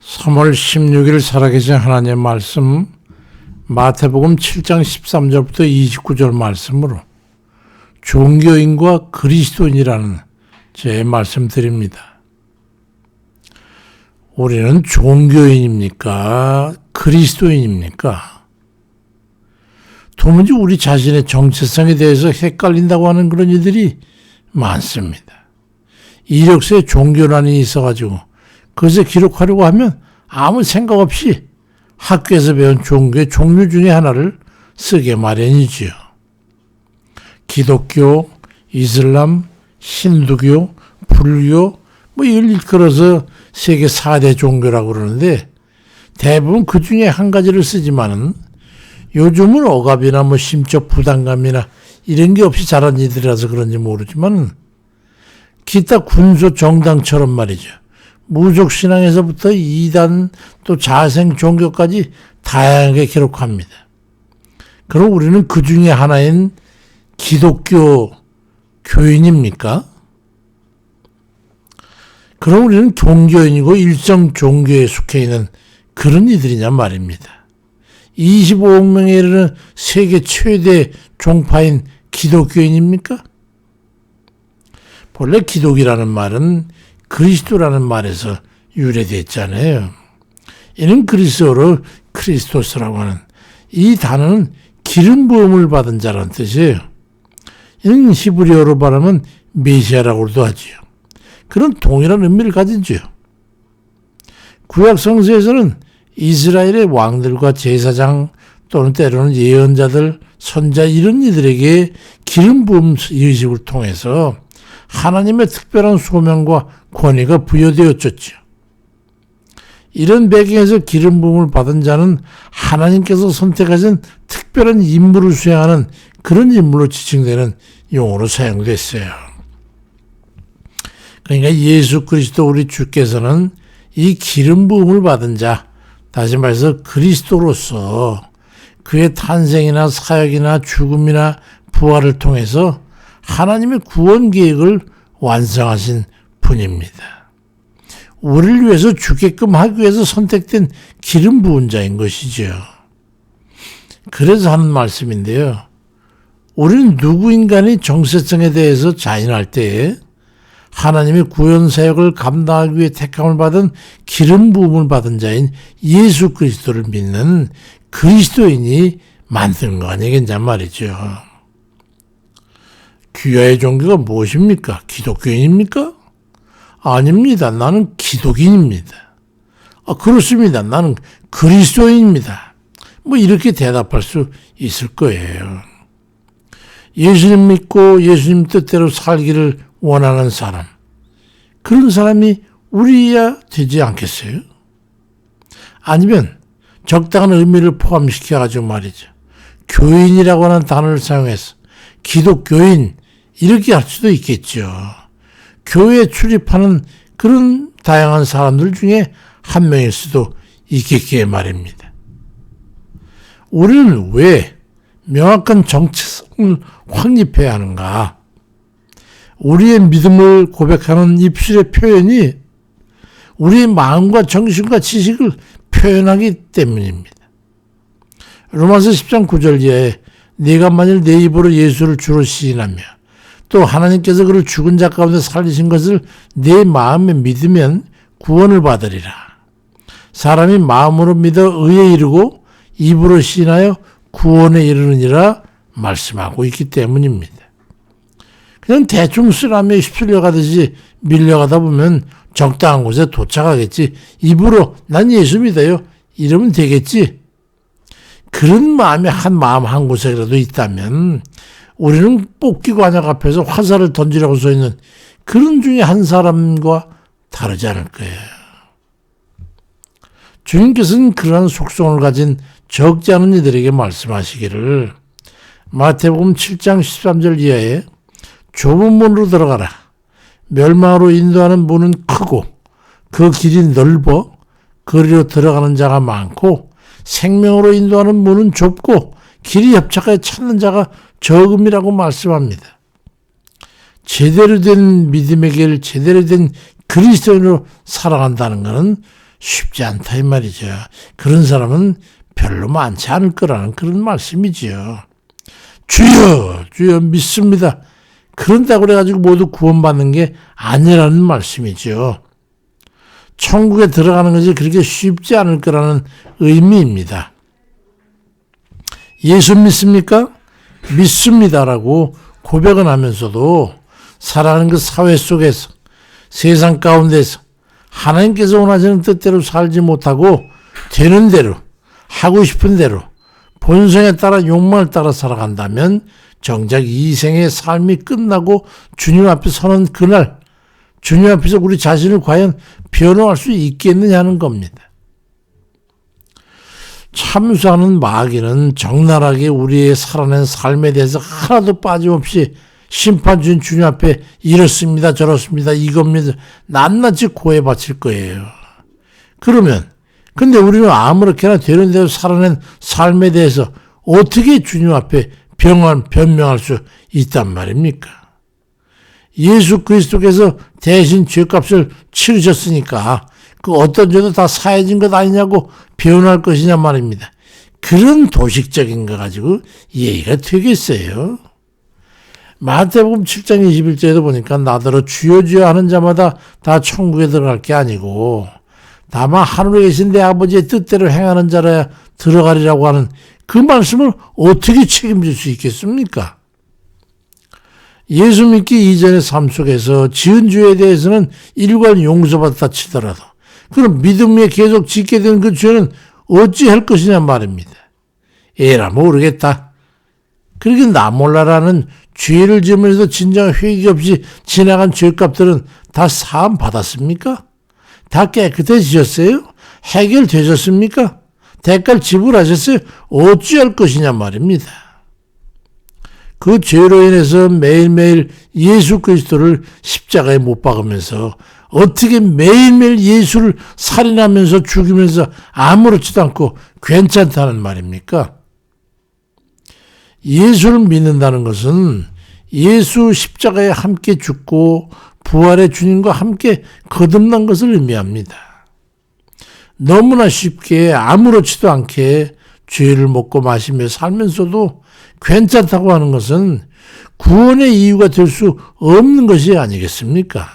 3월 16일 살아계신 하나님의 말씀 마태복음 7장 13절부터 29절 말씀으로 종교인과 그리스도인이라는 제 말씀 드립니다. 우리는 종교인입니까? 그리스도인입니까? 도무지 우리 자신의 정체성에 대해서 헷갈린다고 하는 그런 이들이 많습니다. 이력서에 종교란이 있어가지고 그것을 기록하려고 하면 아무 생각 없이 학교에서 배운 종교의 종류 중에 하나를 쓰게 마련이지요. 기독교, 이슬람, 힌두교, 불교, 뭐 이걸 일컬어서 세계 4대 종교라고 그러는데 대부분 그 중에 한 가지를 쓰지만은 요즘은 억압이나 뭐 심적 부담감이나 이런 게 없이 자란 이들이라서 그런지 모르지만 기타 군소 정당처럼 말이죠. 무족 신앙에서부터 이단 또 자생 종교까지 다양하게 기록합니다. 그럼 우리는 그 중에 하나인 기독교 교인입니까? 그럼 우리는 종교인이고 일정 종교에 속해 있는 그런 이들이냐 말입니다. 25억 명에 이르는 세계 최대 종파인 기독교인입니까? 본래 기독이라는 말은 그리스도라는 말에서 유래됐잖아요. 이는 그리스도로 크리스토스라고 하는 이 단어는 기름 부음을 받은 자라는 뜻이에요. 이는 히브리어로 말하면 메시아라고도 하지요. 그런 동일한 의미를 가진지요. 구약 성서에서는 이스라엘의 왕들과 제사장 또는 때로는 예언자들, 선자 이런 이들에게 기름 부음 의식을 통해서 하나님의 특별한 소명과 권위가 부여되었죠. 이런 배경에서 기름 부음을 받은 자는 하나님께서 선택하신 특별한 임무를 수행하는 그런 인물로 지칭되는 용어로 사용됐어요. 그러니까 예수 그리스도 우리 주께서는 이 기름 부음을 받은 자, 다시 말해서 그리스도로서 그의 탄생이나 사역이나 죽음이나 부활을 통해서 하나님의 구원 계획을 완성하신 분입니다. 우리를 위해서 죽게끔 하기 위해서 선택된 기름 부은 자인 것이죠. 그래서 하는 말씀인데요. 우리는 누구인간이 정체성에 대해서 자인할 때에 하나님의 구원 사역을 감당하기 위해 택함을 받은 기름 부음을 받은 자인 예수 그리스도를 믿는 그리스도인이 만든 거 아니겠냐 말이죠. 귀하의 종교가 무엇입니까? 기독교인입니까? 아닙니다. 나는 기독인입니다. 아, 그렇습니다. 나는 그리스도인입니다. 뭐 이렇게 대답할 수 있을 거예요. 예수님 믿고 예수님 뜻대로 살기를 원하는 사람. 그런 사람이 우리야 되지 않겠어요? 아니면 적당한 의미를 포함시켜가지고 말이죠. 교인이라고 하는 단어를 사용해서 기독교인 이렇게 할 수도 있겠죠. 교회에 출입하는 그런 다양한 사람들 중에 한 명일 수도 있겠기에 말입니다. 우리는 왜 명확한 정체성을 확립해야 하는가? 우리의 믿음을 고백하는 입술의 표현이 우리의 마음과 정신과 지식을 표현하기 때문입니다. 로마서 10장 9절 이하에 네가 만일 내 입으로 예수를 주로 시인하며 또 하나님께서 그를 죽은 자 가운데 살리신 것을 내 마음에 믿으면 구원을 받으리라. 사람이 마음으로 믿어 의에 이르고 입으로 시인하여 구원에 이르느니라 말씀하고 있기 때문입니다. 그냥 대충 쓰라며 휩쓸려 가듯이 밀려가다 보면 적당한 곳에 도착하겠지. 입으로 난 예수 믿어요. 이러면 되겠지. 그런 마음이 한 마음 한 곳에라도 있다면 우리는 뽑기 관약 앞에서 화살을 던지라고 써 있는 그런 중에 한 사람과 다르지 않을 거예요. 주님께서는 그러한 속성을 가진 적지 않은 이들에게 말씀하시기를 마태복음 7장 13절 이하에 좁은 문으로 들어가라. 멸망으로 인도하는 문은 크고 그 길이 넓어 거리로 들어가는 자가 많고 생명으로 인도하는 문은 좁고 길이 협착하여 찾는 자가 적음이라고 말씀합니다. 제대로 된 믿음의 길, 제대로 된 그리스도인으로 살아간다는 것은 쉽지 않다 이 말이죠. 그런 사람은 별로 많지 않을 거라는 그런 말씀이지요. 주여, 주여 믿습니다. 그런다고 그래가지고 모두 구원받는 게 아니라는 말씀이죠. 천국에 들어가는 것이 그렇게 쉽지 않을 거라는 의미입니다. 예수 믿습니까? 믿습니다라고 고백은 하면서도 살아가는 그 사회 속에서 세상 가운데서 하나님께서 원하시는 뜻대로 살지 못하고 되는 대로 하고 싶은 대로 본성에 따라 욕망을 따라 살아간다면 정작 이 생의 삶이 끝나고 주님 앞에 서는 그날 주님 앞에서 우리 자신을 과연 변호할 수 있겠느냐는 겁니다. 참수하는 마귀는 적나라하게 우리의 살아낸 삶에 대해서 하나도 빠짐없이 심판 주인 주님 앞에 이렇습니다 저렇습니다 이겁니다 낱낱이 고해 바칠 거예요. 그러면 근데 우리는 아무렇게나 되는 대로 살아낸 삶에 대해서 어떻게 주님 앞에 병한 변명할 수 있단 말입니까? 예수 그리스도께서 대신 죄값을 치르셨으니까 그 어떤 죄도 다 사해진 것 아니냐고 변할 것이냐 말입니다. 그런 도식적인 거 가지고 이해가 되겠어요. 마태복음 7장 21절에도 보니까 나더러 주여 주여 하는 자마다 다 천국에 들어갈 게 아니고 다만 하늘에 계신 내 아버지의 뜻대로 행하는 자라야 들어가리라고 하는 그 말씀을 어떻게 책임질 수 있겠습니까? 예수 믿기 이전의 삶 속에서 지은 죄에 대해서는 일괄 용서받다 치더라도 그럼 믿음에 계속 짓게 된 그 죄는 어찌 할 것이냐 말입니다. 에라 모르겠다. 그렇게 나 몰라라는 죄를 지으면서 진정 회개 없이 지나간 죄값들은 다 사함 받았습니까? 다 깨끗해지셨어요? 해결되셨습니까? 대가를 지불하셨어요? 어찌할 것이냐 말입니다. 그 죄로 인해서 매일매일 예수 그리스도를 십자가에 못 박으면서 어떻게 매일매일 예수를 살인하면서 죽이면서 아무렇지도 않고 괜찮다는 말입니까? 예수를 믿는다는 것은 예수 십자가에 함께 죽고 부활의 주님과 함께 거듭난 것을 의미합니다. 너무나 쉽게 아무렇지도 않게 죄를 먹고 마시며 살면서도 괜찮다고 하는 것은 구원의 이유가 될 수 없는 것이 아니겠습니까?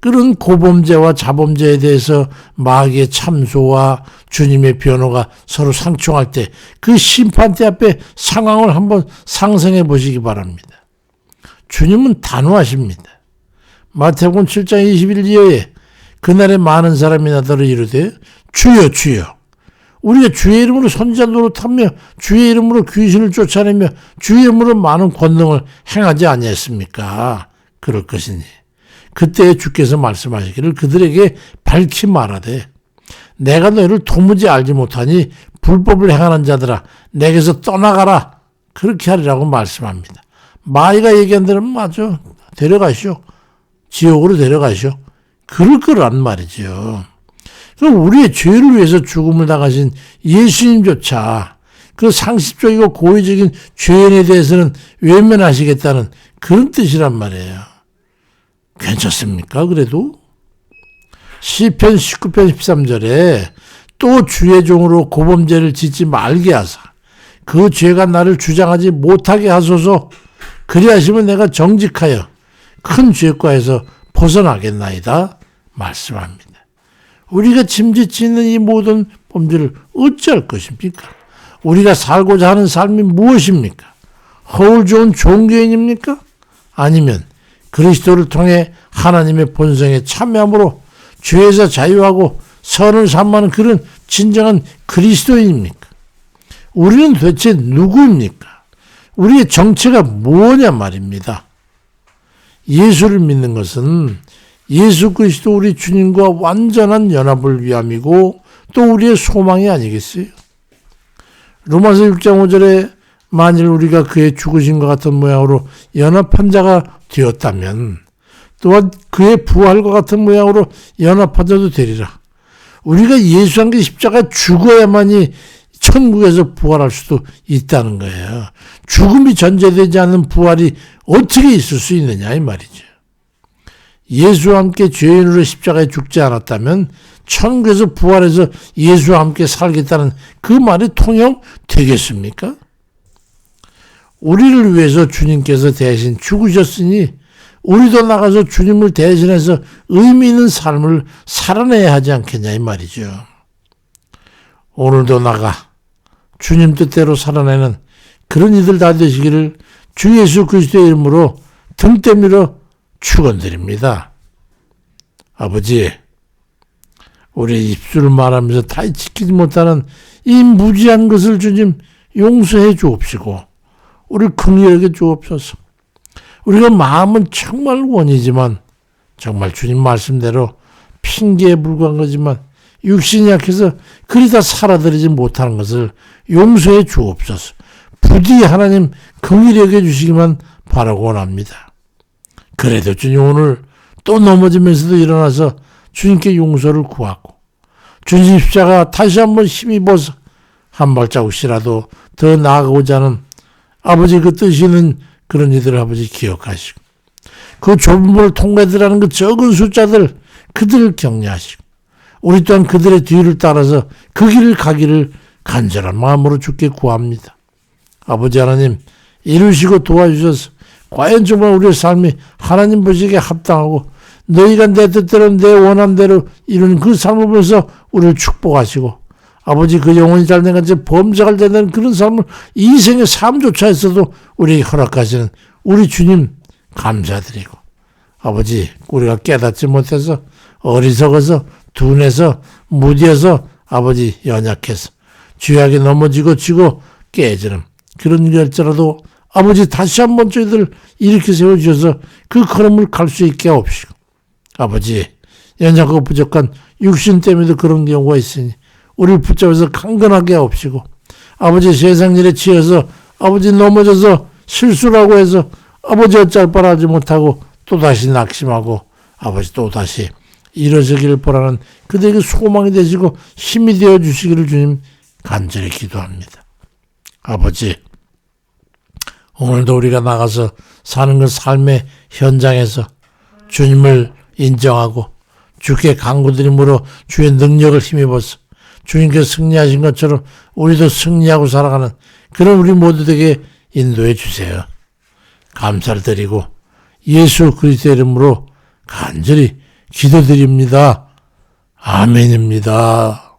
그런 고범죄와 자범죄에 대해서 마귀의 참소와 주님의 변호가 서로 상충할 때 그 심판대 앞에 상황을 한번 상상해 보시기 바랍니다. 주님은 단호하십니다. 마태복음 7장 21절 이하에 그날에 많은 사람이 나더러 이르되 주여 주여 우리가 주의 이름으로 선자 노릇하며 주의 이름으로 귀신을 쫓아내며 주의 이름으로 많은 권능을 행하지 아니했습니까? 그럴 것이니 그때 주께서 말씀하시기를 그들에게 밝히 말하되 내가 너희를 도무지 알지 못하니 불법을 행하는 자들아 내게서 떠나가라 그렇게 하리라고 말씀합니다. 마이가 얘기한 대로 맞아 데려가시오 지옥으로 데려가시오 그럴 거란 말이죠. 그럼 우리의 죄를 위해서 죽음을 당하신 예수님조차 그 상습적이고 고의적인 죄인에 대해서는 외면하시겠다는 그런 뜻이란 말이에요. 괜찮습니까? 그래도? 시편 19편 13절에 또 주의 종으로 고범죄를 짓지 말게 하사 그 죄가 나를 주장하지 못하게 하소서 그리하시면 내가 정직하여 큰 죄과에서 벗어나겠나이다 말씀합니다. 우리가 짐짓지 있는 이 모든 범죄를 어찌할 것입니까? 우리가 살고자 하는 삶이 무엇입니까? 허울 좋은 종교인입니까? 아니면 그리스도를 통해 하나님의 본성에 참여함으로 죄에서 자유하고 선을 삼하는 그런 진정한 그리스도인입니까? 우리는 도대체 누구입니까? 우리의 정체가 뭐냐 말입니다. 예수를 믿는 것은 예수 그리스도 우리 주님과 완전한 연합을 위함이고 또 우리의 소망이 아니겠어요? 로마서 6장 5절에 만일 우리가 그의 죽으신 것 같은 모양으로 연합한 자가 되었다면 또한 그의 부활과 같은 모양으로 연합한 자도 되리라. 우리가 예수 한게 십자가 죽어야만이 천국에서 부활할 수도 있다는 거예요. 죽음이 전제되지 않는 부활이 어떻게 있을 수 있느냐 이 말이죠. 예수와 함께 죄인으로 십자가에 죽지 않았다면 천국에서 부활해서 예수와 함께 살겠다는 그 말이 통용 되겠습니까? 우리를 위해서 주님께서 대신 죽으셨으니 우리도 나가서 주님을 대신해서 의미 있는 삶을 살아내야 하지 않겠냐 이 말이죠. 오늘도 나가 주님 뜻대로 살아내는 그런 이들 다 되시기를 주 예수 그리스도의 이름으로 등 때밀어 축원드립니다. 아버지, 우리 입술을 말하면서 다 지키지 못하는 이 무지한 것을 주님 용서해 주옵시고 우리 긍휼하게 주옵소서. 우리가 마음은 정말 원이지만 정말 주님 말씀대로 핑계에 불과한 거지만 육신이 약해서 그리 다 살아들이지 못하는 것을 용서해 주옵소서. 부디 하나님 여겨 주시기만 바라고 원합니다. 그래도 주님 오늘 또 넘어지면서도 일어나서 주님께 용서를 구하고 주님 십자가 다시 한번 힘입어서 한 발자국이라도 더 나아가고자 하는 아버지 그 뜻이 있는 그런 이들 아버지 기억하시고 그 좁은 문을 통과해 들어가는 그 적은 숫자들 그들을 격려하시고 우리 또한 그들의 뒤를 따라서 그 길을 가기를 간절한 마음으로 주께 구합니다. 아버지 하나님 이루시고 도와주셔서 과연 정말 우리의 삶이 하나님 보시기에 합당하고 너희가 내 뜻대로 내 원함대로 이루는 그 삶을 보면서 우리를 축복하시고 아버지 그 영혼이 잘된 같이 범죄가 되는 그런 삶을 이 생의 삶조차 있어도 우리에게 허락하시는 우리 주님 감사드리고 아버지 우리가 깨닫지 못해서 어리석어서 둔해서 무디어서 아버지 연약해서 죄악에 넘어지고 지고 깨지는 그런 일일지라도 아버지 다시 한번 저희들 일으켜 세워주셔서 그 걸음을 갈 수 있게 하옵시고 아버지 연약하고 부족한 육신 때문에도 그런 경우가 있으니 우리를 붙잡아서 강건하게 하옵시고 아버지 세상 일에 치여서 아버지 넘어져서 실수라고 해서 아버지 어쩔 뻔하지 못하고 또다시 낙심하고 아버지 또다시 일어서기를 보라는 그들에게 소망이 되시고 힘이 되어 주시기를 주님 간절히 기도합니다. 아버지 오늘도 우리가 나가서 사는 그 삶의 현장에서 주님을 인정하고 주께 강구드림으로 주의 능력을 힘입어서 주님께서 승리하신 것처럼 우리도 승리하고 살아가는 그런 우리 모두에게 인도해 주세요. 감사를 드리고 예수 그리스도의 이름으로 간절히 기도드립니다. 아멘입니다.